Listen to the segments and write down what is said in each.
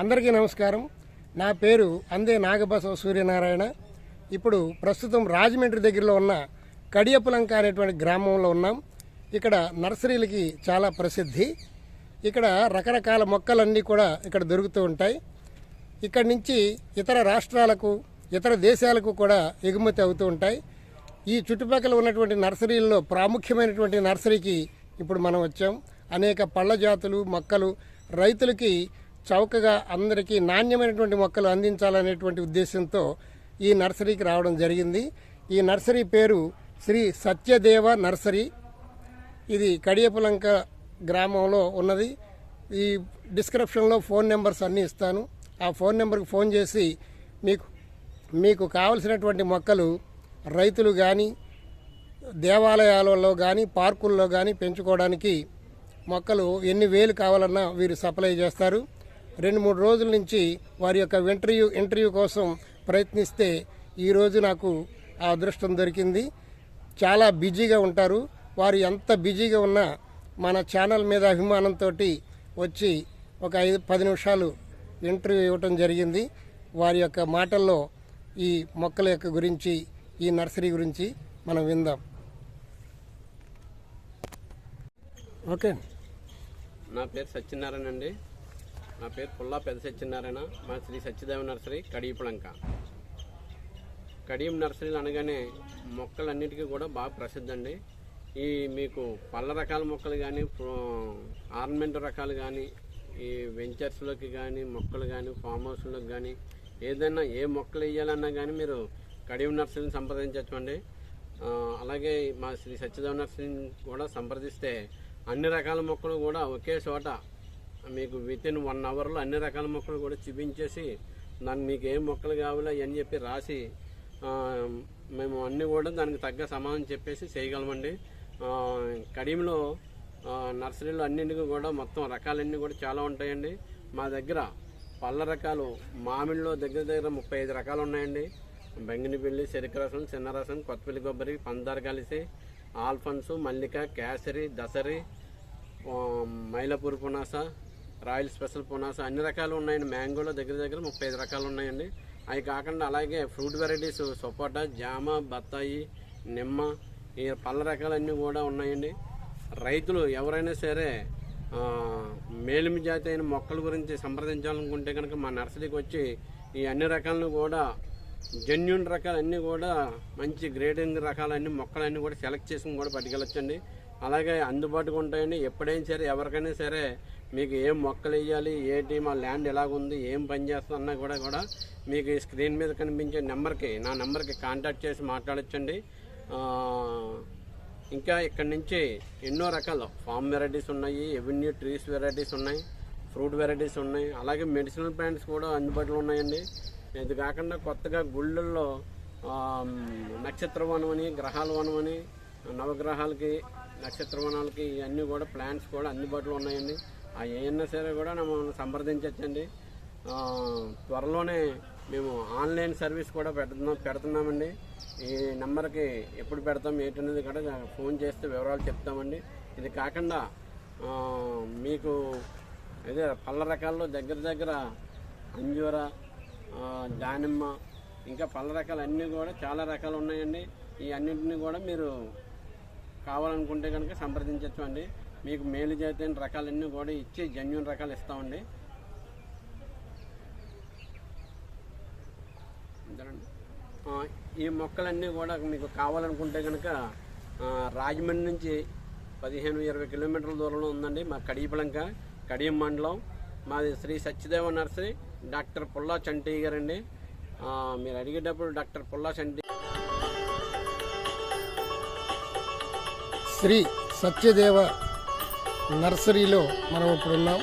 అందరికీ నమస్కారం. నా పేరు అందే నాగబసవ సూర్యనారాయణ. ఇప్పుడు ప్రస్తుతం రాజమండ్రి దగ్గరలో ఉన్న కడియపులంక అనేటువంటి గ్రామంలో ఉన్నాం. ఇక్కడ నర్సరీలకి చాలా ప్రసిద్ధి. ఇక్కడ రకరకాల మొక్కలన్నీ కూడా ఇక్కడ దొరుకుతూ ఉంటాయి. ఇక్కడి నుంచి ఇతర రాష్ట్రాలకు ఇతర దేశాలకు కూడా ఎగుమతి అవుతూ ఉంటాయి. ఈ చుట్టుపక్కల ఉన్నటువంటి నర్సరీల్లో ప్రాముఖ్యమైనటువంటి నర్సరీకి ఇప్పుడు మనం వచ్చాం. అనేక పళ్ళ జాతులు మొక్కలు రైతులకి చౌకగా అందరికీ నాణ్యమైనటువంటి మొక్కలు అందించాలనేటువంటి ఉద్దేశంతో ఈ నర్సరీకి రావడం జరిగింది. ఈ నర్సరీ పేరు శ్రీ సత్యదేవ నర్సరీ. ఇది కడియపులంక గ్రామంలో ఉన్నది. ఈ డిస్క్రిప్షన్లో ఫోన్ నెంబర్స్ అన్నీ ఇస్తాను. ఆ ఫోన్ నెంబర్కి ఫోన్ చేసి మీకు మీకు కావలసినటువంటి మొక్కలు రైతులు కానీ దేవాలయాలలో కానీ పార్కుల్లో కానీ పెంచుకోవడానికి మొక్కలు ఎన్ని వేలు కావాలన్నా వీరు సప్లై చేస్తారు. రెండు మూడు రోజుల నుంచి వారి యొక్క ఇంటర్వ్యూ ఇంటర్వ్యూ కోసం ప్రయత్నిస్తే ఈరోజు నాకు ఆ అదృష్టం దొరికింది. చాలా బిజీగా ఉంటారు. వారు ఎంత బిజీగా ఉన్నా మన ఛానల్ మీద అభిమానంతో వచ్చి ఒక ఐదు పది నిమిషాలు ఇంటర్వ్యూ ఇవ్వటం జరిగింది. వారి యొక్క మాటల్లో ఈ మొక్కల యొక్క గురించి ఈ నర్సరీ గురించి మనం విందాం. ఓకే. నా పేరు సత్యనారాయణ అండి. నా పేరు పుల్లా పెద్ద సత్యనారాయణ. మా శ్రీ సత్యదేవ నర్సరీ కడియపులంక కడియం నర్సరీలు అనగానే మొక్కలన్నిటికీ కూడా బాగా ప్రసిద్ధి అండి. ఈ మీకు పళ్ళ రకాల మొక్కలు కానీ ఆర్నమెంట్ రకాలు కానీ ఈ వెంచర్స్లోకి కానీ మొక్కలు కానీ ఫామ్ హౌస్లోకి కానీ ఏదైనా ఏ మొక్కలు వేయాలన్నా కానీ మీరు కడియం నర్సరీని సంప్రదించవచ్చు అండి. అలాగే మా శ్రీ సత్యదేవ నర్సరీని కూడా సంప్రదిస్తే అన్ని రకాల మొక్కలు కూడా ఒకే చోట మీకు విత్ ఇన్ వన్ అవర్లో అన్ని రకాల మొక్కలు కూడా చూపించేసి దానికి మీకు ఏ మొక్కలు కావాలో అని చెప్పి రాసి మేము అన్నీ కూడా దానికి తగ్గ సమాధానం చెప్పేసి చేయగలమండి. ఆ, కడియంలో నర్సరీలో అన్నింటికి కూడా మొత్తం రకాలన్నీ కూడా చాలా ఉంటాయండి. మా దగ్గర పళ్ళ రకాలు మామిడిలో దగ్గర దగ్గర ముప్పై ఐదు రకాలు ఉన్నాయండి. బెంగినిపిల్లి చెరుకు రసం చిన్న రసం కొత్తపల్లి కొబ్బరి పందారు కలిసి ఆల్ఫన్స్ మల్లిక కేసరి దసరి మైలపూర్ పునాస రాయల్ స్పెషల్ పునాస అన్ని రకాలు ఉన్నాయండి. మ్యాంగోలో దగ్గర దగ్గర ముప్పై ఐదు రకాలు ఉన్నాయండి. అవి కాకుండా అలాగే ఫ్రూట్ వెరైటీస్ సపోటా జామ బత్తాయి నిమ్మ ఈ పళ్ళ రకాలన్నీ కూడా ఉన్నాయండి. రైతులు ఎవరైనా సరే మేలిమి జాతి అయిన మొక్కల గురించి సంప్రదించాలనుకుంటే కనుక మా నర్సరీకి వచ్చి ఈ అన్ని రకాలను కూడా జెన్యున్ రకాలన్నీ కూడా మంచి గ్రేడింగ్ రకాలన్నీ మొక్కలన్నీ కూడా సెలెక్ట్ చేసుకుని కూడా పట్టుకెళ్ళొచ్చండి. అలాగే అందుబాటుగా ఉంటాయండి. ఎప్పుడైనా సరే ఎవరికైనా సరే మీకు ఏం మొక్కలు వేయాలి ఏంటి మా ల్యాండ్ ఎలాగుంది ఏం పనిచేస్తున్నా కూడా కూడా మీకు ఈ స్క్రీన్ మీద కనిపించే నెంబర్కి నా నెంబర్కి కాంటాక్ట్ చేసి మాట్లాడచ్చండి. ఇంకా ఇక్కడ నుంచి ఎన్నో రకాల ఫామ్ వెరైటీస్ ఉన్నాయి ఎవెన్యూ ట్రీస్ వెరైటీస్ ఉన్నాయి ఫ్రూట్ వెరైటీస్ ఉన్నాయి అలాగే మెడిసినల్ ప్లాంట్స్ కూడా అందుబాటులో ఉన్నాయండి. ఇది కాకుండా కొత్తగా గుళ్ళల్లో నక్షత్ర వనం అని గ్రహాల వనం అని నవగ్రహాలకి నక్షత్ర వనాలకి ఇవన్నీ కూడా ప్లాంట్స్ కూడా అందుబాటులో ఉన్నాయండి. ఆ ఏమన్నా సరే కూడా మమ్మల్ని సంప్రదించవచ్చండి త్వరలోనే మేము ఆన్లైన్ సర్వీస్ కూడా పెడుతున్నాం పెడుతున్నామండి. ఈ నెంబర్కి ఎప్పుడు పెడతాం ఏంటనేది కూడా ఫోన్ చేస్తే వివరాలు చెప్తామండి. ఇది కాకుండా మీకు అదే పళ్ళ రకాల్లో దగ్గర దగ్గర అంజూర దానిమ్మ ఇంకా పళ్ళ రకాలు అన్నీ కూడా చాలా రకాలు ఉన్నాయండి. ఈ అన్నింటినీ కూడా మీరు కావాలనుకుంటే కనుక సంప్రదించవచ్చు అండి. మీకు మేలు చేతైన రకాలన్నీ కూడా ఇచ్చి జెన్యున్ రకాలు ఇస్తామండి. ఈ మొక్కలన్నీ కూడా మీకు కావాలనుకుంటే కనుక రాజమండ్రి నుంచి పదిహేను ఇరవై కిలోమీటర్ల దూరంలో ఉందండి. మా కడియపలంక కడియం మండలం. మాది శ్రీ సత్యదేవ నర్సరీ డాక్టర్ పుల్లా చంటి గారండి. మీరు అడిగేటప్పుడు డాక్టర్ పుల్లా చంటి శ్రీ సత్యదేవ నర్సరీలో మనం ఇప్పుడు ఉన్నాం.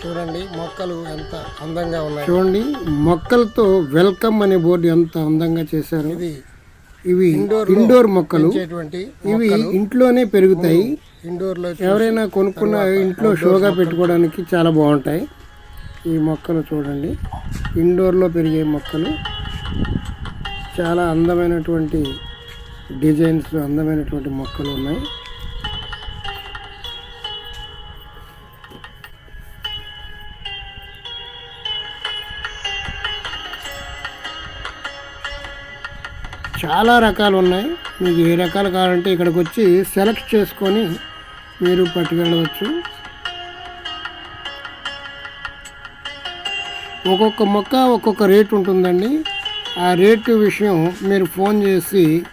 చూడండి మొక్కలు ఎంత అందంగా ఉన్నాయి. చూడండి మొక్కలతో వెల్కమ్ అనే బోర్డు ఎంత అందంగా చేశారు. ఇది ఇవి ఇండోర్ మొక్కలు. ఇవి ఇంట్లోనే పెరుగుతాయి. ఇండోర్లో ఎవరైనా కొనుక్కున్న ఇంట్లో షోగా పెట్టుకోవడానికి చాలా బాగుంటాయి. ఈ మొక్కలు చూడండి. ఇండోర్లో పెరిగే మొక్కలు. చాలా అందమైనటువంటి డిజైన్స్ అందమైనటువంటి మొక్కలు ఉన్నాయి. చాలా రకాలు ఉన్నాయి. మీకు ఏ రకాలు కావాలంటే ఇక్కడికి వచ్చి సెలెక్ట్ చేసుకొని మీరు పట్టుకెళ్ళవచ్చు. ఒక్కొక్క మొక్క ఒక్కొక్క రేటు ఉంటుందండి. ఆ రేటు విషయం మీరు ఫోన్ చేసి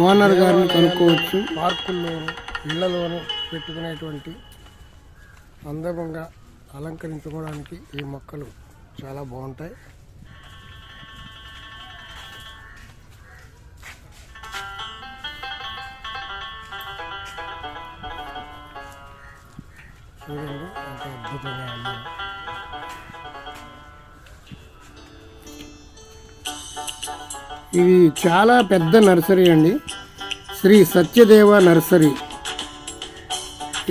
ఓనర్ గారిని కనుక్కోవచ్చు. పార్కుల్లోను ఇళ్ళలోను పెట్టుకునేటువంటి అందమంగా అలంకరించుకోవడానికి ఈ మొక్కలు చాలా బాగుంటాయి. చూడండి ఎంత అద్భుతంగా ఇది చాలా పెద్ద నర్సరీ అండి. శ్రీ సత్యదేవ నర్సరీ.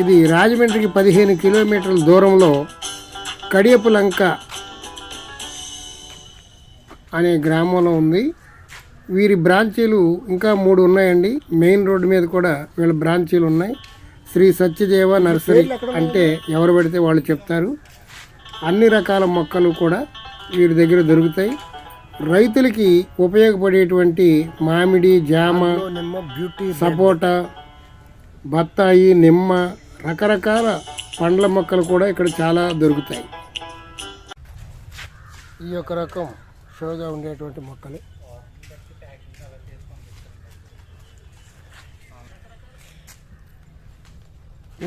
ఇది రాజమండ్రికి పదిహేను కిలోమీటర్ల దూరంలో కడియపులంక అనే గ్రామంలో ఉంది. వీరి బ్రాంచీలు ఇంకా మూడు ఉన్నాయండి. మెయిన్ రోడ్డు మీద కూడా వీళ్ళ బ్రాంచీలు ఉన్నాయి. శ్రీ సత్యదేవ నర్సరీ అంటే ఎవరు పెడితే వాళ్ళు చెప్తారు. అన్ని రకాల మొక్కలు కూడా వీరి దగ్గర దొరుకుతాయి. రైతులకి ఉపయోగపడేటువంటి మామిడి జామ బ్యూటీ సపోటా బత్తాయి నిమ్మ రకరకాల పండ్ల మొక్కలు కూడా ఇక్కడ చాలా దొరుకుతాయి. ఈ యొక్క రకం షోగా ఉండేటువంటి మొక్కలు.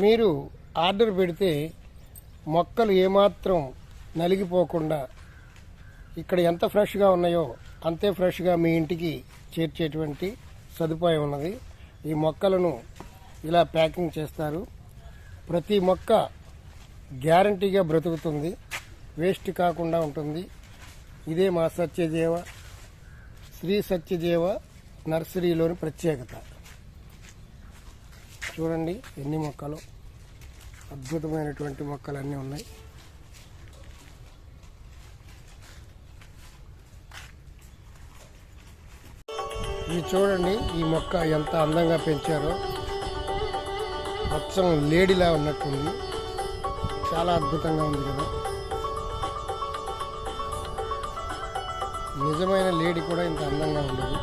మీరు ఆర్డర్ పెడితే మొక్కలు ఏమాత్రం నలిగిపోకుండా ఇక్కడ ఎంత ఫ్రెష్గా ఉన్నాయో అంతే ఫ్రెష్గా మీ ఇంటికి చేర్చేటువంటి సదుపాయం ఉన్నది. ఈ మొక్కలను ఇలా ప్యాకింగ్ చేస్తారు. ప్రతి మొక్క గ్యారంటీగా బ్రతుకుతుంది. వేస్ట్ కాకుండా ఉంటుంది. ఇదే మా సత్యదేవ శ్రీ సత్యదేవ నర్సరీలోని ప్రత్యేకత. చూడండి ఎన్ని మొక్కలు. అద్భుతమైనటువంటి మొక్కలు అన్నీ ఉన్నాయి. ఇది చూడండి ఈ మొక్క ఎంత అందంగా పెంచారో. మొత్తం లేడీలా ఉన్నట్టుంది. చాలా అద్భుతంగా ఉంది కదా. నిజమైన లేడీ కూడా ఇంత అందంగా ఉండదు.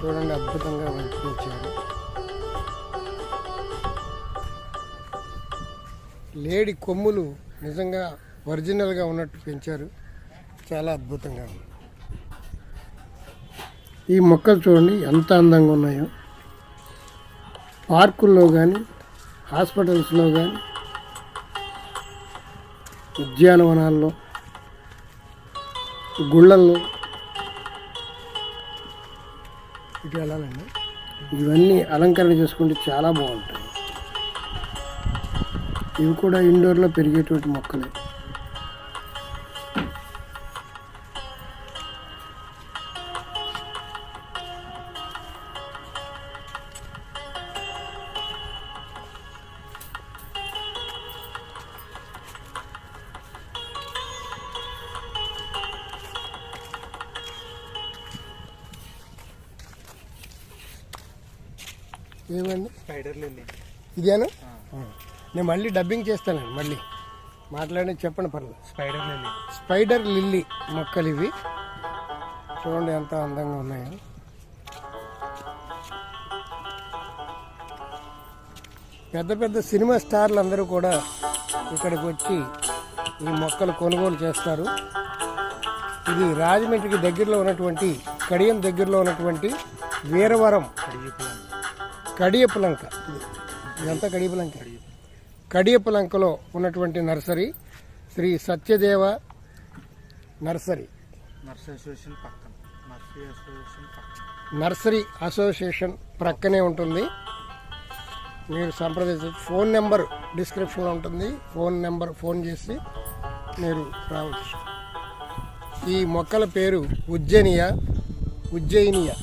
చూడండి అద్భుతంగా పెంచారు. లేడీ కొమ్ములు నిజంగా ఒరిజినల్గా ఉన్నట్టు పెంచారు. చాలా అద్భుతంగా ఉంది. ఈ మొక్కలు చూడండి ఎంత అందంగా ఉన్నాయో. పార్కుల్లో కానీ హాస్పిటల్స్లో కానీ ఉద్యానవనాల్లో గుళ్ళల్లో. ఇటు వెళ్ళాలండి. ఇవన్నీ అలంకరణ చేసుకుంటే చాలా బాగుంటాయి. ఇవి కూడా ఇండోర్లో పెరిగేటువంటి మొక్కలే. స్పైడర్ లిల్లీ ఇదేనా? నేను మళ్ళీ డబ్బింగ్ చేస్తానండి మళ్ళీ. మాట్లాడి చెప్పండి పర్లేదు. స్పైడర్ లిల్లీ స్పైడర్ లిల్లీ మొక్కలు ఇవి చూడండి ఎంత అందంగా ఉన్నాయో. పెద్ద పెద్ద సినిమా స్టార్లు అందరూ కూడా ఇక్కడికి వచ్చి ఈ మొక్కలు కొనుగోలు చేస్తారు. ఇది రాజమండ్రికి దగ్గరలో ఉన్నటువంటి కడియం దగ్గరలో ఉన్నటువంటి వీరవరం. కడియపులంక ఇది. ఇదంతా కడియపులంక కడియపులంకలో ఉన్నటువంటి nursery Sri Satyadeva nursery. Nursery association ప్రక్కనే ఉంటుంది. మీరు సంప్రదించవచ్చు ఫోన్ నెంబర్ డిస్క్రిప్షన్లో ఉంటుంది. ఫోన్ నెంబర్ ఫోన్ చేసి మీరు రావచ్చు. ఈ మొక్కల పేరు ఉజ్జయినియా ఉజ్జయినియా.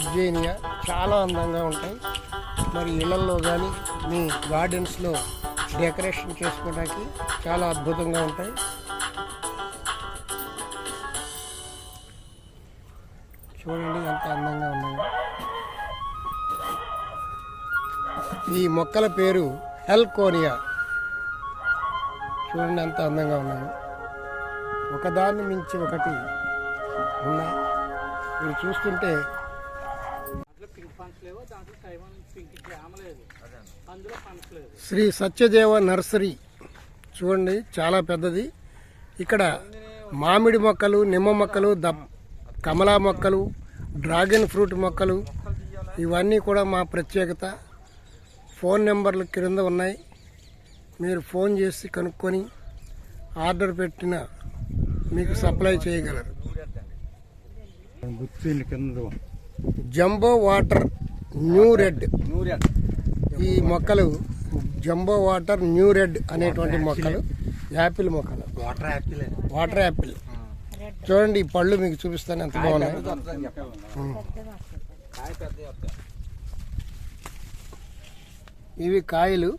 ఉజ్జయినియా చాలా అందంగా ఉంటాయి. మరి ఇళ్ళలో కానీ మీ గార్డెన్స్లో డెకరేషన్ చేసుకోవడానికి చాలా అద్భుతంగా ఉంటాయి. చూడండి ఎంత అందంగా ఉన్నాయి ఈ మొక్కల పేరు హెల్కోనియా. చూడండి ఎంత అందంగా ఉన్నాయి ఒకదాన్ని మించి ఒకటి ఉన్నాయి. మీరు చూస్తుంటే శ్రీ సత్యదేవ నర్సరీ. చూడండి చాలా పెద్దది. ఇక్కడ మామిడి మొక్కలు నిమ్మ మొక్కలు ద కమలా మొక్కలు డ్రాగన్ ఫ్రూట్ మొక్కలు ఇవన్నీ కూడా మా ప్రత్యేకత. ఫోన్ నెంబర్లు క్రింద ఉన్నాయి. మీరు ఫోన్ చేసి కనుక్కొని ఆర్డర్ పెట్టిన మీకు సప్లై చేయగలరు. జంబో వాటర్ న్యూ రెడ్ ఈ మొక్కలు జంబో వాటర్ న్యూ రెడ్ అనేటువంటి మొక్కలు. యాపిల్. మొక్కలు. Water apple water apple. చూడండి ఈ పళ్ళు మీకు చూపిస్తాను ఎంత బాగున్నాయి. ఇవి కాయలు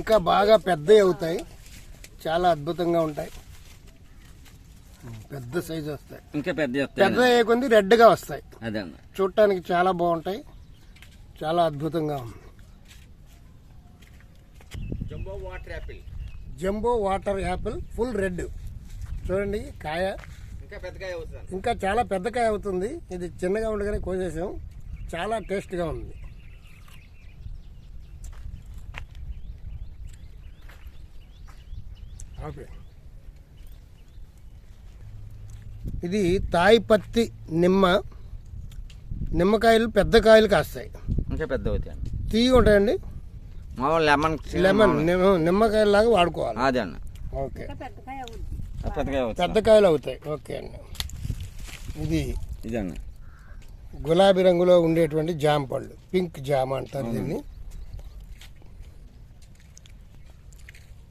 ఇంకా బాగా పెద్దవి అవుతాయి. చాలా అద్భుతంగా ఉంటాయి. పెద్ద సైజు వస్తాయి. ఇంకా పెద్ద పెద్ద అయ్యే కొద్ది రెడ్గా వస్తాయి. చూడటానికి చాలా బాగుంటాయి. చాలా అద్భుతంగా ఉంది. Jumbo water apple. Jumbo water apple full red. చూడండి కాయ. ఇంకా పెద్దగా అవుతుంది. ఇంకా చాలా పెద్ద కాయ అవుతుంది. ఇది చిన్నగా ఉండగానే కోసేసాం. చాలా టేస్ట్గా ఉంది. ఇది తాయి పత్తి నిమ్మ. నిమ్మకాయలు పెద్ద కాయలు కాస్తాయి. ఇంకా పెద్ద అవుతాయి తీయగా ఉంటాయండి? మామూలు లెమన్ లెమన్ నిమ్మ- నిమ్మకాయలాగా వాడుకోవాలి. అదే అన్న ఓకే. పెద్దగా అవుతుంది. పెద్ద కాయలు అవుతాయి. ఓకే అండి. ఇది ఇది అన్న గులాబీ రంగులో ఉండేటువంటి జామ పళ్ళు. పింక్ జామ అంటారు దీన్ని.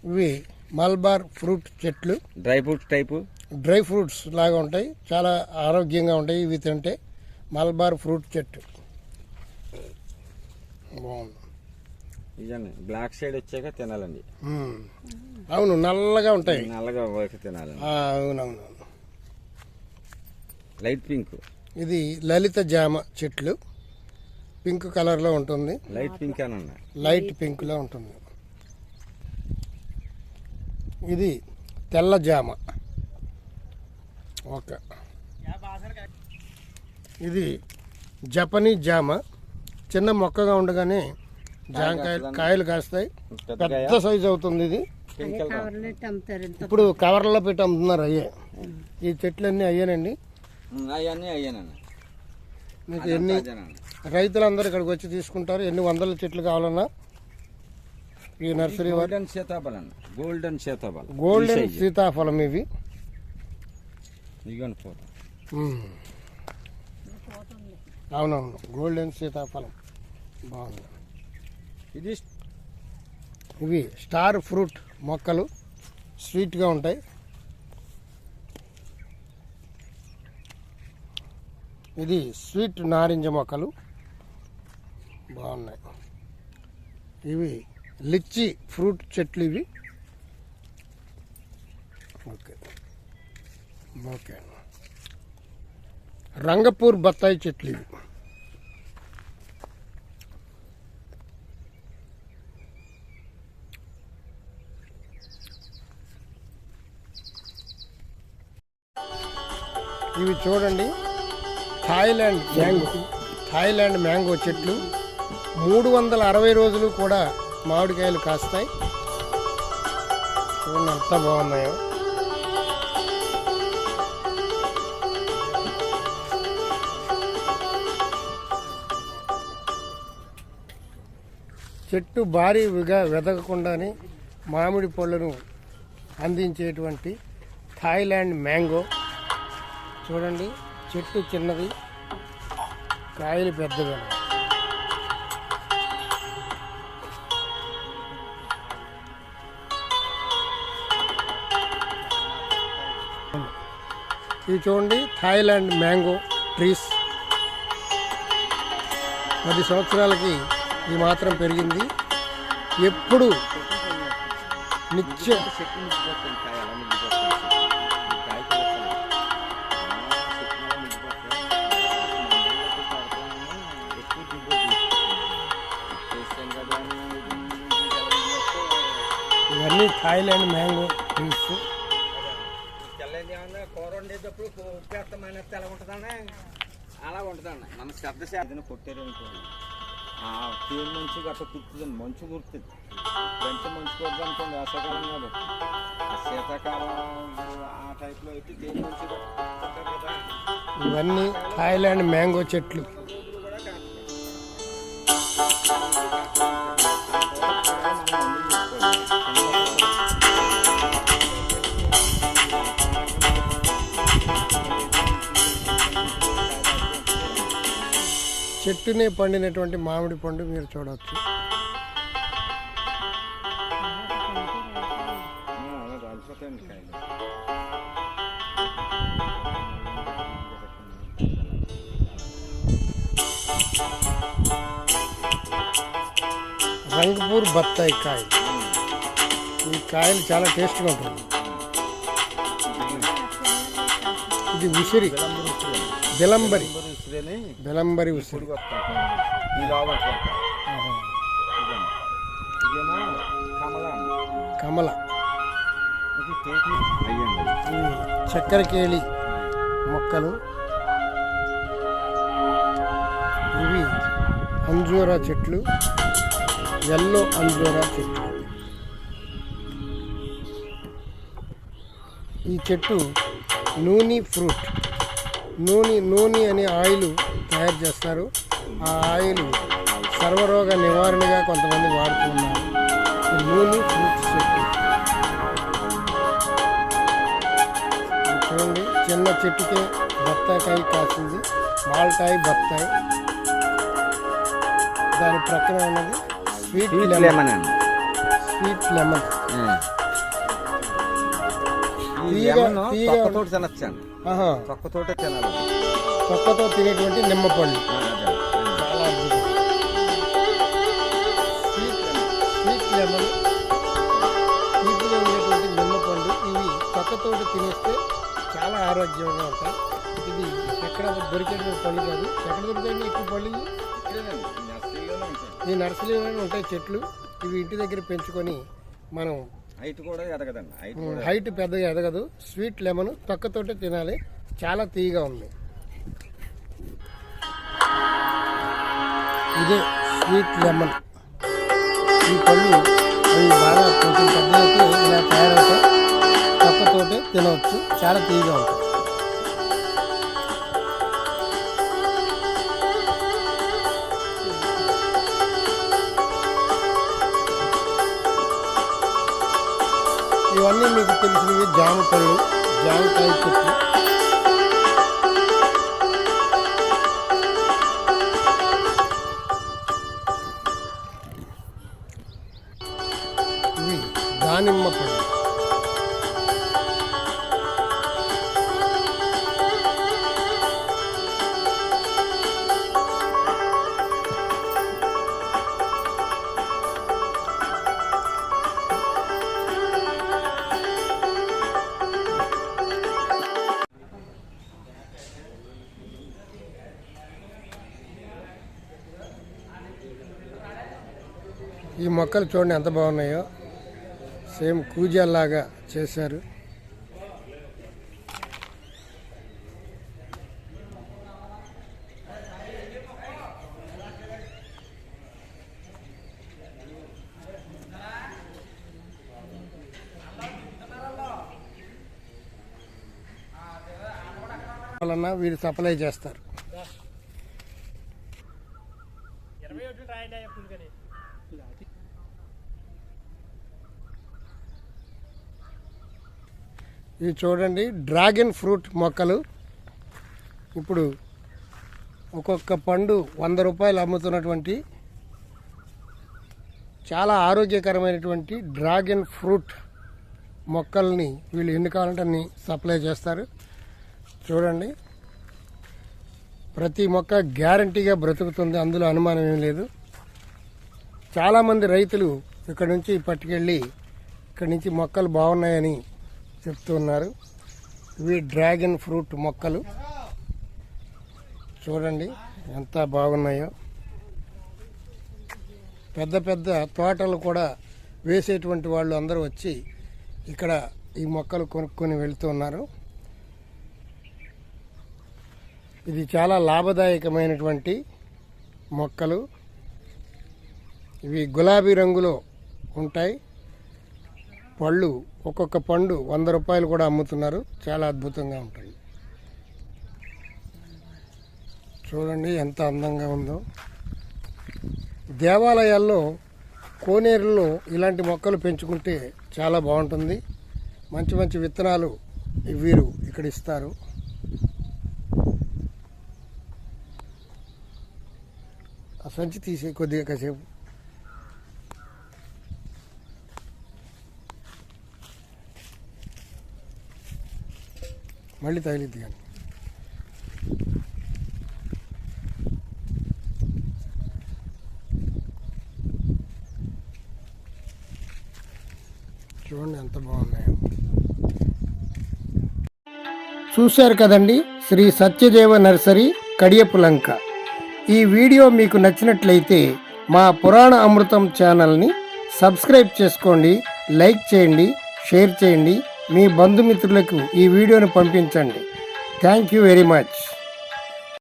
ఇవి మల్బార్ ఫ్రూట్ చెట్లు. Dry fruits type. Dry fruits లాగా ఉంటాయి. చాలా ఆరోగ్యంగా ఉంటాయి. ఇవి తింటే మల్బార్ ఫ్రూట్ చెట్టు. బాగుంది. బ్లాక్ సైడ్ వచ్చాక తినాలండి. అవును నల్లగా ఉంటాయి. నల్లగా పోయాక తినాలండి. అవునవును. Light pink. ఇది లలిత జామ చెట్లు. పింక్ కలర్లో ఉంటుంది. లైట్ పింక్ అని అన్న లైట్ పింక్లో ఉంటుంది. ఇది తెల్ల జామ. ఓకే. ఇది జపనీస్ జామ. చిన్న మొక్కగా ఉండగానే జామకాయలు కాయలు కాస్తాయి. పెద్ద సైజు అవుతుంది ఇది. ఇప్పుడు కవర్లలో పెట్టి అమ్ముతున్నారు అయ్యే. ఈ చెట్లన్నీ అయ్యానండి. అవన్నీ అయ్యానన్న మీకు ఎన్ని రైతులందరూ ఇక్కడికి వచ్చి తీసుకుంటారు. ఎన్ని వందల చెట్లు కావాలన్నా ఈ నర్సరీ గోల్డెన్ సీతాఫలం అన్న గోల్డెన్ సీతాఫలం. గోల్డెన్ సీతాఫలం ఇవి. ఇదిగోండి ఫోటో. మ్మ్. అవునవును. గోల్డెన్ సీతాఫలం. బాగుంది. ఇది ఇవి స్టార్ ఫ్రూట్ మొక్కలు. స్వీట్గా ఉంటాయి. ఇది స్వీట్ నారింజ మొక్కలు. బాగున్నాయి. ఇవి లిచ్చి ఫ్రూట్ చెట్లు ఇవి. ఓకే. ఓకే. రంగపూర్ బత్తాయి చెట్లు ఇవి. ఇవి చూడండి. Thailand mango. థాయిలాండ్ మ్యాంగో చెట్లు. మూడు వందల అరవై రోజులు కూడా మామిడికాయలు కాస్తాయి. చూడండి ఎంత బాగున్నాయో. చెట్టు భారీగా వెదగకుండానే మామిడి పళ్ళను అందించేటువంటి థాయిలాండ్ మ్యాంగో. చూడండి చెట్టు చిన్నది కాయలు పెద్దగా ఇవి చూడండి థాయిలాండ్ మ్యాంగో ట్రీస్. పది సంవత్సరాలకి ఇది మాత్రం పెరిగింది. ఎప్పుడు నిత్యం ఇవన్నీ థాయిలాండ్ మ్యాంగో ట్రీస్ కూర వండేటప్పుడు ఉప్పు వేస్తామని ఎలా ఉంటుందన్నా? అలా ఉంటుందండి మన శ్రద్ధ శాతం కొట్టారనుకోండి ఆ తేలి నుంచి గట్ట కుడుతుందండి మంచు కుడుతుంది వెంట మంచు కొడదు అనుకోండి కాబట్టి. ఆ శీతాకాలం ఆ టైప్లో అయితే తేలి నుంచి కొట్టారు కదా. ఇవన్నీ థాయిలాండ్ మ్యాంగో చెట్లు. చెట్టునే పండినటువంటి మామిడి పండు మీరు చూడవచ్చు కాయలు రంగపూర్ బత్తాయి కాయ ఈ కాయలు చాలా టేస్ట్గా ఉంటుంది ఇది ఉసిరి. బిలంబరి ఇసురేని బిలంబరి ఉసిరి. కమల. చక్కెరకేళి మొక్కలు. ఇవి అంజూరా చెట్లు. ఎల్లో అంజూరా చెట్లు. ఈ చెట్టు నూనె ఫ్రూట్. నూనె నూనె అనే ఆయిల్ తయారు చేస్తారు. ఆ ఆయిల్ సర్వరోగ నివారణగా కొంతమంది వాడుతున్నారు నూనె ఫ్రూట్ చెట్టు. చూడండి చిన్న చెట్టుకే బత్తాకాయ కాసింది. మాల్టాయి బత్తాయి. దాని ప్రక్కన ఉన్నది స్వీట్ లెమన్. Sweet lemon. తొక్కతోటి తినొచ్చండి. ఆహా. తొక్కతోటే తినాలి. తొక్కతో తినేటువంటి నిమ్మపళ్ళు. చాలా అద్భుతం. Sweet sweet lemon. తీపిగా ఉండేటువంటి నిమ్మపండు ఇవి తొక్కతోటి తినేస్తే చాలా ఆరోగ్యంగా ఉంటాయి. ఇది ఎక్కడ దొరికేటువంటి పళ్ళు కాదు. ఎక్కడ దొరికేటువంటి ఎక్కువ పళ్ళు ఈ నర్సరీలోనే ఉంటాయి చెట్లు. ఇవి ఇంటి దగ్గర పెంచుకొని మనం హైట్ కూడా ఎదగదండి. హైట్ హైట్ పెద్దగా ఎదగదు. స్వీట్ లెమన్ తొక్కతోటే తినాలి. చాలా తీయగా ఉంది. ఇదే స్వీట్ లెమన్. ఈ పళ్ళు అవి బాగా కొంచెం పెద్ద ఇలా తయారవుతాయి. తొక్కతోటే తినవచ్చు. చాలా తీయగా ఉంటుంది. ఇవన్నీ మీకు తెలిసినవి జామ పళ్ళు జామకాయ చెట్లు. ఈ మొక్కలు చూడండి ఎంత బాగున్నాయో. సేమ్ కూజాలాగా చేశారు. వలన వీరు సప్లై చేస్తారు. ఇవి చూడండి డ్రాగన్ ఫ్రూట్ మొక్కలు. ఇప్పుడు ఒక్కొక్క పండు వంద రూపాయలు అమ్ముతున్నటువంటి చాలా ఆరోగ్యకరమైనటువంటి డ్రాగన్ ఫ్రూట్ మొక్కల్ని వీళ్ళు ఎన్ని కావాలంటే అన్ని సప్లై చేస్తారు. చూడండి ప్రతి మొక్క గ్యారంటీగా బ్రతుకుతుంది అందులో అనుమానం ఏం లేదు. చాలామంది రైతులు ఇక్కడ నుంచి పట్టుకెళ్ళి ఇక్కడ నుంచి మొక్కలు బాగున్నాయని చెప్తున్నారు ఇవి డ్రాగన్ ఫ్రూట్ మొక్కలు. చూడండి ఎంత బాగున్నాయో. పెద్ద పెద్ద తోటలు కూడా వేసేటువంటి వాళ్ళు అందరూ వచ్చి ఇక్కడ ఈ మొక్కలు కొనుక్కొని వెళ్తున్నారు ఇది చాలా లాభదాయకమైనటువంటి మొక్కలు. ఇవి గులాబీ రంగులో ఉంటాయి. పళ్ళు ఒక్కొక్క పండు వంద రూపాయలు కూడా అమ్ముతున్నారు. చాలా అద్భుతంగా ఉంటుంది. చూడండి ఎంత అందంగా ఉందో. దేవాలయాల్లో కోనేరులో ఇలాంటి మొక్కలు పెంచుకుంటే చాలా బాగుంటుంది. మంచి మంచి విత్తనాలు వీరు ఇక్కడ ఇస్తారు. ఆ సంచి తీసే కొద్దిగా కాసేపు. మళ్ళీ తగిలిద్ది కానీ. చూడండి ఎంత బాగున్నాయో. చూశారు కదండి? శ్రీ సత్యదేవ నర్సరీ కడియపులంక ఈ వీడియో మీకు నచ్చినట్లయితే మా పురాణ అమృతం ఛానల్ని సబ్స్క్రైబ్ చేసుకోండి లైక్ చేయండి షేర్ చేయండి. మీ బంధుమిత్రులకు ఈ వీడియోను పంపించండి. Thank you very much